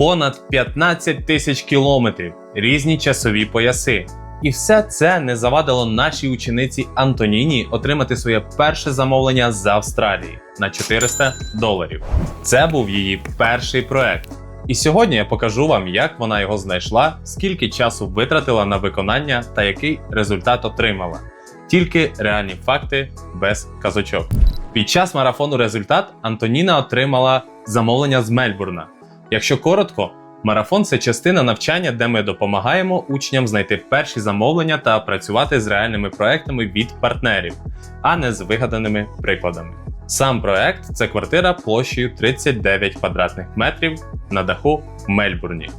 понад 15 тисяч кілометрів, різні часові пояси. І все це не завадило нашій учениці Антоніні отримати своє перше замовлення з Австралії на 400 доларів. Це був її перший проект. І сьогодні я покажу вам, як вона його знайшла, скільки часу витратила на виконання та який результат отримала. Тільки реальні факти без казочок. Під час марафону результат Антоніна отримала замовлення з Мельбурна. Якщо коротко, марафон це частина навчання, де ми допомагаємо учням знайти перші замовлення та працювати з реальними проектами від партнерів, а не з вигаданими прикладами. Сам проект це квартира площею 39 квадратних метрів на даху в Мельбурні.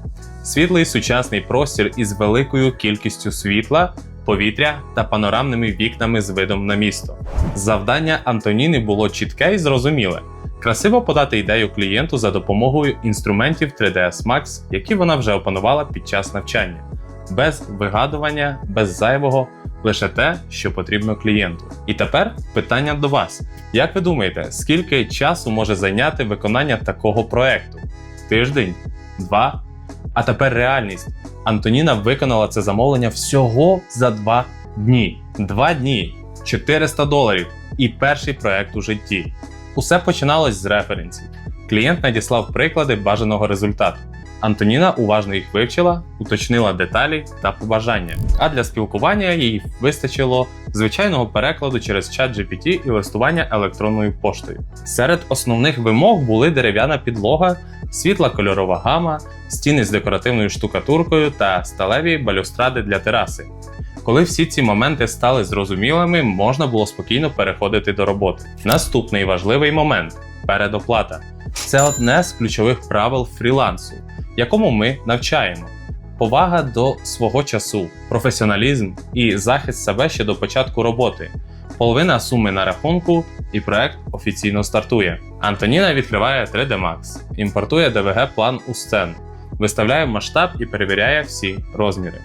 Світлий сучасний простір із великою кількістю світла, повітря та панорамними вікнами з видом на місто. Завдання Антоніни було чітке і зрозуміле. Красиво подати ідею клієнту за допомогою інструментів 3ds Max, які вона вже опанувала під час навчання, без вигадування, без зайвого, лише те, що потрібно клієнту. І тепер питання до вас: як ви думаєте, скільки часу може зайняти виконання такого проекту? Тиждень? Два? А тепер реальність. Антоніна виконала це замовлення всього за два дні. Два дні, 400 доларів і перший проект у житті. Усе починалось з референсів. Клієнт надіслав приклади бажаного результату. Антоніна уважно їх вивчила, уточнила деталі та побажання. А для спілкування їй вистачило звичайного перекладу через чат GPT і листування електронною поштою. Серед основних вимог були дерев'яна підлога, світла кольорова гама, стіни з декоративною штукатуркою та сталеві балюстради для тераси. Коли всі ці моменти стали зрозумілими, можна було спокійно переходити до роботи. Наступний важливий момент передоплата. Це одне з ключових правил фрілансу, якому ми навчаємо. Повага до свого часу, професіоналізм і захист себе ще до початку роботи. Половина суми на рахунку, і проект офіційно стартує. Антоніна відкриває 3D Max, імпортує DVG план у сцену, виставляє масштаб і перевіряє всі розміри.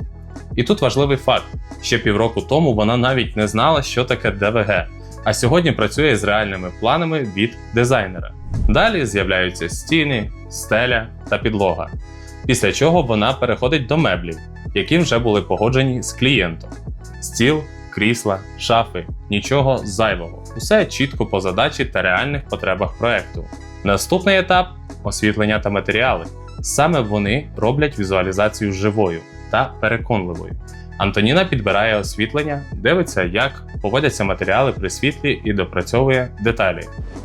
І тут важливий факт: ще півроку тому вона навіть не знала, що таке DVG, а сьогодні працює з реальними планами від дизайнера. Далі з'являються стіни, стеля та підлога. Після чого вона переходить до меблів, які вже були погоджені з клієнтом: стіл, крісла, шафи, нічого зайвого. Усе чітко по задачі та реальних потребах проекту. Наступний етап освітлення та матеріали. Саме вони роблять візуалізацію живою та переконливою. Антоніна підбирає освітлення, дивиться, як поводяться матеріали при світлі і допрацьовує деталі.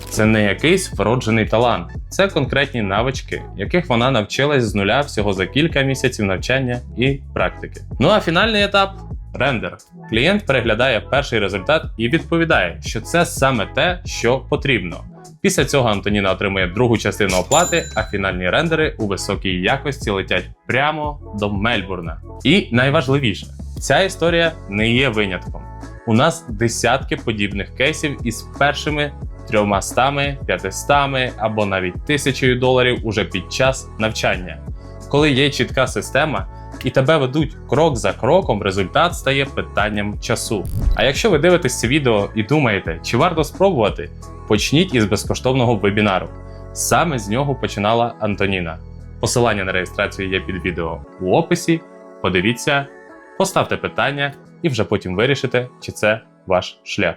Це не якийсь вроджений талант, це конкретні навички, яких вона навчилась з нуля всього за кілька місяців навчання і практики. Ну а фінальний етап рендер. Клієнт переглядає перший результат і відповідає, що це саме те, що потрібно. Після цього Антоніна отримує другу частину оплати, а фінальні рендери у високій якості летять прямо до Мельбурна. І найважливіше, ця історія не є винятком. У нас десятки подібних кейсів із першими 300, 500 або навіть тисячею доларів уже під час навчання. Коли є чітка система і тебе ведуть крок за кроком, результат стає питанням часу. А якщо ви дивитесь це відео і думаєте, чи варто спробувати, почніть із безкоштовного вебінару. Саме з нього починала Антоніна. Посилання на реєстрацію є під відео у описі. Подивіться, поставте питання і вже потім вирішите, чи це ваш шлях.